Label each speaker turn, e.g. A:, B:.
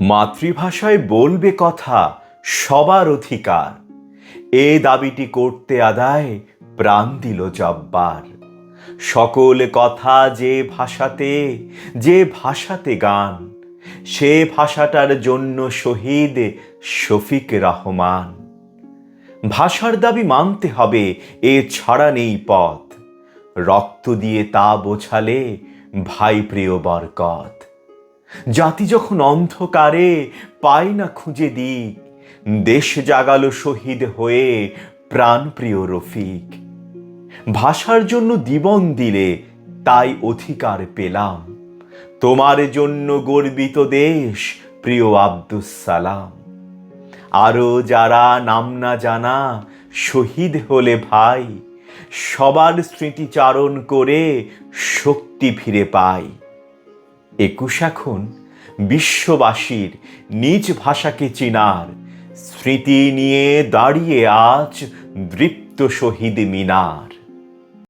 A: মাতৃভাষায় বলবে কথা সবার অধিকার। এ দাবিটি করতে আদায় প্রাণ দিল জব্বার। সকল কথা যে ভাষাতে যে ভাষাতে গান, সে ভাষাটার জন্য শহীদ শফিক রহমান। ভাষার দাবি মানতে হবে, এ ছাড়া নেই পথ। রক্ত দিয়ে তা বোঝালে ভাই প্রিয় বরকত। জাতি যখন অন্ধকারে পায় না খুঁজে দিক, দেশ জাগালো শহীদ হয়ে প্রাণপ্রিয় রফিক। ভাষার জন্য জীবন দিলে তাই অধিকার পেলাম। তোমার জন্য গর্বিত দেশ, প্রিয় আব্দুস সালাম। আরও যারা নাম না জানা, শহীদ হলে ভাই, সবার স্মৃতিচারণ করে শক্তি ফিরে পায় একুশ এখন বিশ্ববাসীর নিজ ভাষাকে চিনার স্মৃতি নিয়ে দাঁড়িয়ে আজ দৃপ্ত শহীদ মিনার।